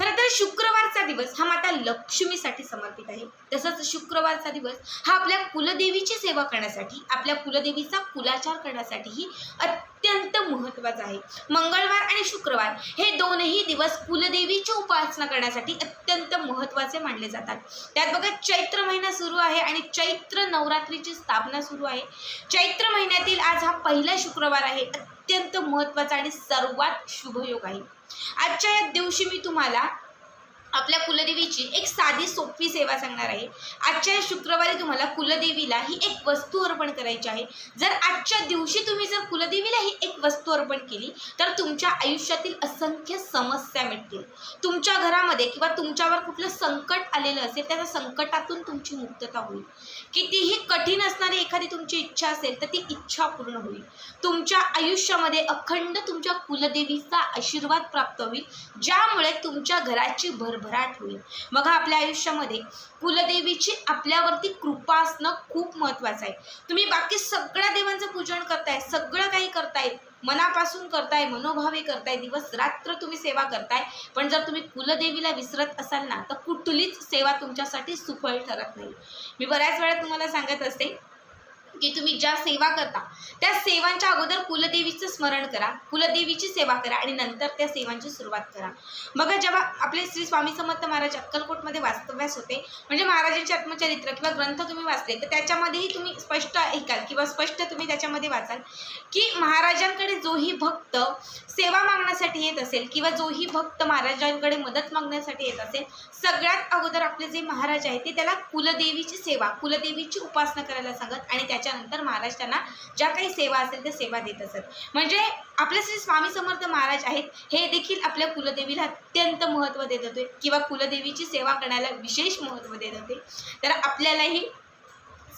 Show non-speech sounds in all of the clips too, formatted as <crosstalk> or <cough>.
खरं तर शुक्रवारचा दिवस हा माता लक्ष्मीसाठी समर्पित आहे. तसंच शुक्रवारचा दिवस हा आपल्या कुलदेवीची सेवा करण्यासाठी आपल्या कुलदेवीचा कुलाचार करण्यासाठीही अत्यंत महत्त्वाचा आहे. मंगळवार आणि शुक्रवार हे दोनही दिवस कुलदेवीची उपासना करण्यासाठी अत्यंत महत्त्वाचे मानले जातात. त्यात बघा चैत्र महिना सुरू आहे आणि चैत्र नवरात्रीची स्थापना सुरू आहे. चैत्र महिन्यातील आज हा पहिला शुक्रवार आहे. अत्यंत महत्त्वाचा आणि सर्वात शुभयोग आहे. आजच्या या दिवशी मी तुम्हाला आपल्या कुलदेवीची एक साधी सोपी सेवा सांगणार आहे. आजच्या शुक्रवारी तुम्हाला कुलदेवीला ही एक वस्तू अर्पण करायची आहे. जर आजच्या दिवशी तुम्ही जर कुलदेवीला ही एक वस्तू अर्पण केली तर तुमच्या आयुष्यातील असंख्य समस्या मिटतील. तुमच्या घरामध्ये किंवा तुमच्यावर कुठलं संकट आलेलं असेल त्या संकटातून तुमची मुक्तता होईल. कितीही कठीण असणारी एखादी तुमची इच्छा असेल तर ती इच्छा पूर्ण होईल. तुमच्या आयुष्यामध्ये अखंड तुमच्या कुलदेवीचा आशीर्वाद प्राप्त होईल ज्यामुळे तुमच्या घराची भर भरभराट होईल. बघा आपल्या आयुष्यामध्ये कुलदेवीची आपल्यावरती कृपा असणं खूप महत्त्वाचं आहे. तुम्ही बाकी सगळ्या देवांचं पूजन करताय सगळं काही करताय मनापासून करताय मनोभावे करताय दिवस रात्र तुम्ही सेवा करताय पण जर तुम्ही कुलदेवीला विसरत असाल ना तर कुठलीच सेवा तुमच्यासाठी सुफळ ठरत नाही. मी बऱ्याच वेळा तुम्हाला सांगत असते की तुम्ही ज्या सेवा करता त्या सेवांच्या अगोदर कुलदेवीचं स्मरण करा कुलदेवीची सेवा करा आणि नंतर त्या सेवांची सुरुवात करा. बघा जेव्हा आपले श्री स्वामी समर्थ महाराज अक्कलकोटमध्ये वास्तव्यास होते म्हणजे महाराजांचे आत्मचरित्र किंवा ग्रंथ तुम्ही वाचले तर त्याच्यामध्येही तुम्ही स्पष्ट ऐकाल किंवा स्पष्ट तुम्ही त्याच्यामध्ये वाचाल की महाराजांकडे जोही भक्त सेवा मागण्यासाठी येत असेल किंवा जोही भक्त महाराजांकडे मदत मागण्यासाठी येत असेल सगळ्यात अगोदर आपले जे महाराज आहेत ते त्याला कुलदेवीची सेवा कुलदेवीची उपासना करायला सांगत आणि त्याच्यानंतर महाराज त्यांना ज्या काही सेवा असेल त्या सेवा देत असत. म्हणजे आपले श्री स्वामी समर्थ महाराज आहेत हे देखील आपल्या कुलदेवीला अत्यंत महत्त्व देत होते किंवा कुलदेवीची सेवा करण्याला विशेष महत्त्व देत होते. तर आपल्यालाही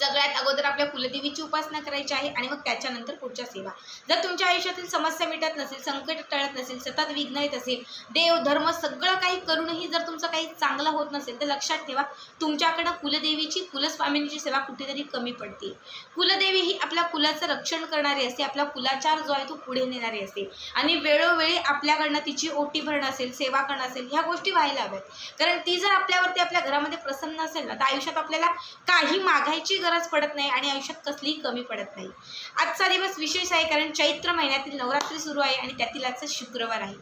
सगळ्यात अगोदर आपल्या कुलदेवीची उपासना करायची आहे आणि मग त्याच्यानंतर पुढच्या सेवा. जर तुमच्या आयुष्यातील समस्या मिटत नसेल संकट टळत नसेल सतत विघ्न येत असेल देव धर्म सगळं काही करूनही जर तुमचं काही चांगलं होत नसेल तर लक्षात ठेवा तुमच्याकडं कुलदेवीची कुलस्वामिनीची सेवा कुठेतरी कमी पडते. कुलदेवी ही आपल्या कुलाचं रक्षण करणारी असते आपला कुलाचार जो आहे तो पुढे नेणारी असते. आणि वेळोवेळी आपल्याकडनं तिची ओटी भरणं असेल सेवा करणं असेल ह्या गोष्टी व्हायला हव्यात. कारण ती जर आपल्यावरती आपल्या घरामध्ये प्रसन्न असेल ना तर आयुष्यात आपल्याला काही मागायची गरज पडत नाही आणि आयुष्यात कसलीही कमी पडत नाही. आजचा दिवस विशेष आहे कारण चैत्र महिन्यातील नवरात्री सुरू आहे आणि त्यातील आजचा शुक्रवार आहे.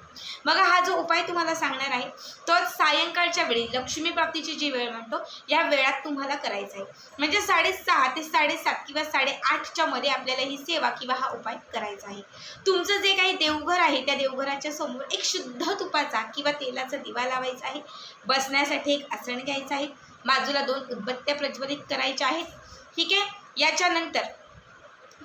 बघा हा जो उपाय तुम्हाला सांगणार आहे तो सायंकाळच्या वेळी लक्ष्मी प्राप्तीची जी वेळ म्हणतो या वेळात तुम्हाला करायचा आहे. म्हणजे साडेसहा ते साडेसात किंवा साडेआठच्या मध्ये आपल्याला ही सेवा किंवा हा उपाय करायचा आहे. तुमचं जे काही देवघर आहे त्या देवघराच्या समोर एक शुद्ध तुपाचा किंवा तेलाचा दिवा लावायचा आहे. बसण्यासाठी एक आसन घ्यायचं आहे. बाजूला दोन उदबत्त्या प्रज्वलित करायच्या आहेत. ठीक आहे? याच्यानंतर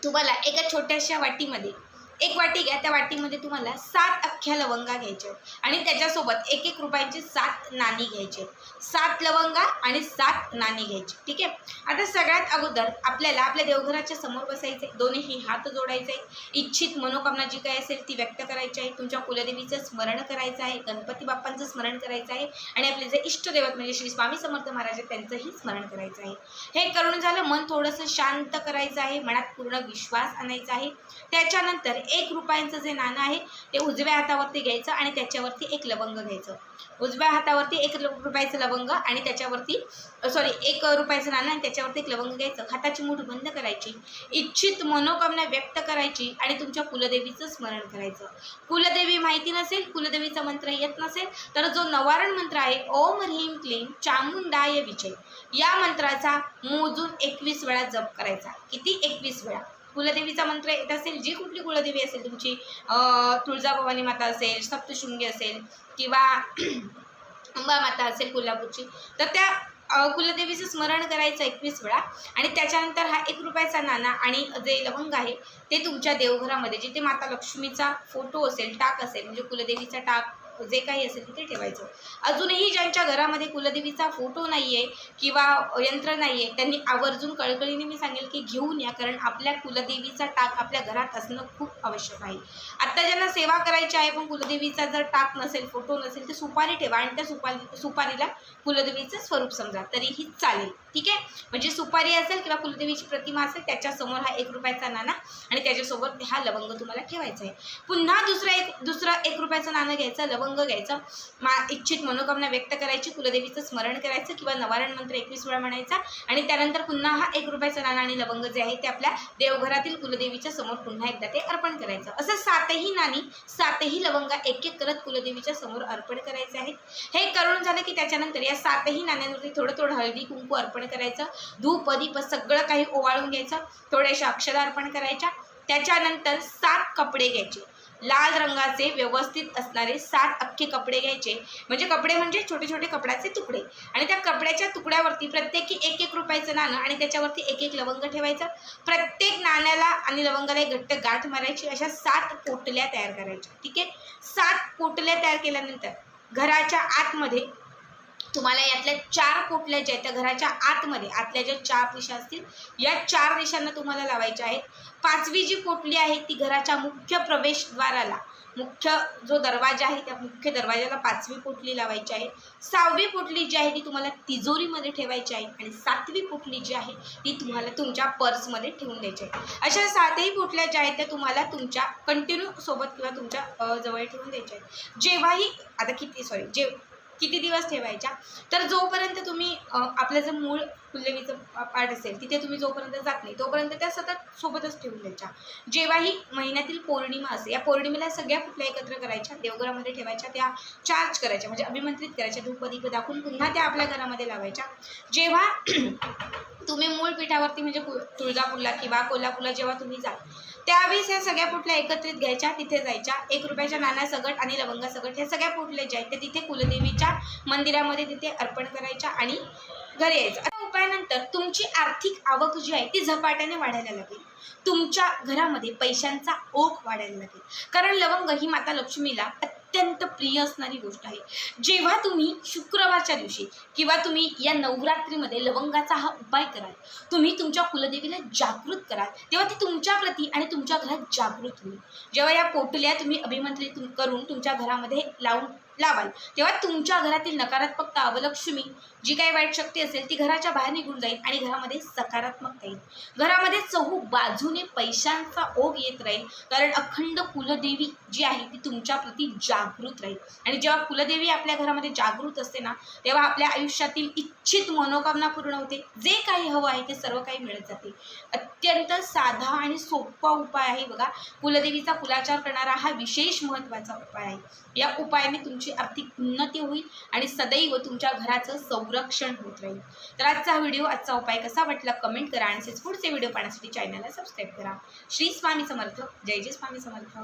तुम्हाला एका छोट्याशा वाटीमध्ये एक वाटी घ्या त्या वाटीमध्ये तुम्हाला सात अख्ख्या लवंगा घ्यायच्या आहेत. आणि त्याच्यासोबत एक एक रुपयांची सात नाणी घ्यायची आहेत. सात लवंगा आणि सात नाणी घ्यायची ठीक आहे? आता सगळ्यात अगोदर आपल्याला आपल्या देवघराच्या समोर बसायचे दोन्ही हात जोडायचे आहे इच्छित मनोकामना जी काय असेल ती व्यक्त करायची आहे. तुमच्या कुलदेवीचं स्मरण करायचं आहे. गणपती बाप्पांचं स्मरण करायचं आहे. आणि आपले जे इष्टदेवत म्हणजे श्री स्वामी समर्थ महाराज आहेत त्यांचंही स्मरण करायचं आहे. हे करून झालं मन थोडंसं शांत करायचं आहे. मनात पूर्ण विश्वास आणायचा आहे. त्याच्यानंतर एक रुपयांचं जे नाणं आहे ते उजव्या हातावरती घ्यायचं आणि त्याच्यावरती एक लवंग घ्यायचं. उजव्या हातावरती एक ल- रुपयाचं लवंग आणि त्याच्यावरती सॉरी एक रुपयाचं नाणं आणि त्याच्यावरती एक लवंग घ्यायचं. हाताची मूठ बंद करायची इच्छित मनोकामना व्यक्त करायची आणि तुमच्या कुलदेवीचं स्मरण करायचं. कुलदेवी माहिती नसेल कुलदेवीचा मंत्र येत नसेल तर जो नवारण मंत्र आहे ओम ह्रीम क्लीम चामुंडाय विजय. या मंत्राचा मोजून एकवीस वेळा जप करायचा. किती? एकवीस वेळा. कुलदेवीचा मंत्र येत असेल जी कुठली कुलदेवी असेल तुमची तुळजाभवानी माता असेल सप्तशृंगी असेल किंवा <clears throat> अंबा माता असेल कोल्हापूरची तर त्या कुलदेवीचं स्मरण करायचं एकवीस वेळा आणि त्याच्यानंतर हा एक रुपयाचा नाणा आणि जे लवंग आहे ते तुमच्या देवघरामध्ये जिथे माता लक्ष्मीचा फोटो असेल टाक असेल म्हणजे कुलदेवीचा टाक जे काही असेल तिथे ठेवायचं. अजूनही ज्यांच्या घरामध्ये कुलदेवीचा फोटो नाही आहे किंवा यंत्र नाही आहे त्यांनी आवर्जून कळकळीने मी सांगेल की घेऊन या कारण आपल्या कुलदेवीचा टाक आपल्या घरात असणं खूप आवश्यक आहे. आत्ता ज्यांना सेवा करायची आहे पण कुलदेवीचा जर टाक नसेल फोटो नसेल तर सुपारी ठेवा आणि त्या सुपारी सुपारीला कुलदेवीचं स्वरूप समजा तरीही चालेल. ठीक आहे? म्हणजे सुपारी असेल किंवा कुलदेवीची प्रतिमा असेल त्याच्यासमोर हा एक रुपयाचा नाणा आणि त्याच्यासोबत हा लवंग तुम्हाला ठेवायचा आहे. पुन्हा दुसरा एक दुसरं एक रुपयाचं नाणं घ्यायचं लवंग घ्यायचं. मा इच्छित मनोकामना व्यक्त करायची कुलदेवीचं स्मरण करायचं किंवा नवारण मंत्र एकवीस वेळा म्हणायचा. आणि त्यानंतर पुन्हा हा एक रुपयाचा नाणा आणि लवंग जे आहे ते आपल्या देवघरातील कुलदेवीच्या समोर पुन्हा एकदा ते अर्पण करायचं. असं सातही नाणी सातही लवंगा एक एक करत कुलदेवीच्या समोर अर्पण करायचे आहेत. हे करून झालं की त्याच्यानंतर या सातही नाण्यांवरती थोडं थोडं हळदी कुंकू अर्पण करायचं. धूप दीप सगळं काही ओवाळून घ्यायचं. थोड्याशा अक्षर अर्पण करायच्या. त्याच्यानंतर सात कपडे घ्यायचे. लाल रंगाचे व्यवस्थित असणारे सात अख्खे कपडे घ्यायचे. म्हणजे कपडे म्हणजे छोटे छोटे कपड्याचे तुकडे. आणि त्या कपड्याच्या तुकड्यावरती प्रत्येकी एक एक रुपयाचं नाणं आणि त्याच्यावरती एक एक लवंग ठेवायचं. प्रत्येक नाण्याला आणि लवंगाला एक घट्ट गाठ मारायची. अशा सात पोटल्या तयार करायच्या. ठीक आहे? सात पोटल्या तयार केल्यानंतर घराच्या आतमध्ये तुम्हाला यातल्या चार पोटल्या ज्या आहेत त्या घराच्या आतमध्ये आतल्या ज्या चार रेषा असतील या चार रेषांना तुम्हाला लावायच्या आहेत. पाचवी जी पोटली आहे ती घराच्या मुख्य प्रवेशद्वाराला मुख्य जो दरवाजा आहे त्या मुख्य दरवाजाला पाचवी पोटली लावायची आहे. सहावी पोटली जी आहे ती तुम्हाला तिजोरीमध्ये ठेवायची आहे आणि सातवी पोटली जी आहे ती तुम्हाला तुमच्या पर्समध्ये ठेवून द्यायची आहे. अशा सातही पोटल्या ज्या आहेत त्या तुम्हाला तुमच्या कंटिन्यू सोबत किंवा तुमच्या जवळ ठेवून द्यायच्या आहेत. जेव्हाही आता किती सॉरी जे किती दिवस ठेवायच्या? तर जोपर्यंत तुम्ही आपलं जे मूळ कुलदेवीचं पाठ असेल तिथे तुम्ही जोपर्यंत जात नाही तोपर्यंत त्या सतत सोबतच ठेवून द्यायच्या. जेव्हाही महिन्यातील पौर्णिमा असेल या पौर्णिमेला सगळ्या कुठल्या एकत्र करायच्या? देवघरामध्ये ठेवायच्या त्या चार्ज करायच्या म्हणजे अभिमंत्रित करायच्या धूपदीप दाखवून पुन्हा त्या आपल्या घरामध्ये लावायच्या. जेव्हा <clears throat> तुम्ही मूळ पीठावरती म्हणजे कु- तुळजापूरला किंवा कोल्हापूरला जेव्हा तुम्ही जाल त्यावेळेस ह्या सगळ्या पोटल्या एकत्रित घ्यायच्या तिथे जायच्या. एक रुपयाच्या नाण्या सगट आणि लवंगा सगट ह्या सगळ्या पोटल्या ज्या आहेत त्या तिथे कुलदेवीच्या मंदिरामध्ये तिथे अर्पण करायच्या आणि घरी यायचं. झाल्यानंतर तुमची आर्थिक आवक जी आहे ती झपाट्याने वाढायला लागेल. तुमच्या घरामध्ये पैशांचा ओघ वाढायला लागेल. कारण लवंग ही माता लक्ष्मीला अत्यंत प्रिय असणारी गोष्ट आहे. जेव्हा तुम्ही शुक्रवारच्या दिवशी किंवा तुम्ही या नवरात्रीमध्ये लवंगाचा हा उपाय कराल तुम्ही तुमच्या कुलदेवीला जागृत कराल तेव्हा ती तुमच्या प्रती आणि तुमच्या घरात जागृत होईल. जेव्हा या पोटल्या तुम्ही अभिमंत्रित करून तुमच्या घरामध्ये लावून लावाल. तेव्हा तुमच्या घरातील नकारात्मकता अवलक्ष्मी जी काही वाईट शक्ती असेल ती घराच्या बाहेर निघून जाईल आणि घरामध्ये सकारात्मकता येईल. घरामध्ये चहू बाजूने पैशांचा ओघ येत राहील. कारण अखंड कुलदेवी जी आहे ती तुमच्या प्रती जागृत राहील. आणि जेव्हा कुलदेवी आपल्या घरामध्ये जागृत असते ना तेव्हा आपल्या आयुष्यातील इच्छित मनोकामना पूर्ण होते. जे काही हवं आहे ते सर्व काही मिळत जाते. अत्यंत साधा आणि सोपा उपाय आहे बघा. कुलदेवीचा कुलाचार करणारा हा विशेष महत्त्वाचा उपाय आहे. या उपायाने तुमची आर्थिक उन्नती होईल आणि सदैव तुमच्या घराचं संरक्षण होत राहील. तर आजचा हा व्हिडिओ आजचा उपाय कसा वाटला कमेंट करा आणि पुढचे व्हिडिओ पाहण्यासाठी चॅनलला सबस्क्राईब करा. श्री स्वामी समर्थ. जय जय स्वामी समर्थ.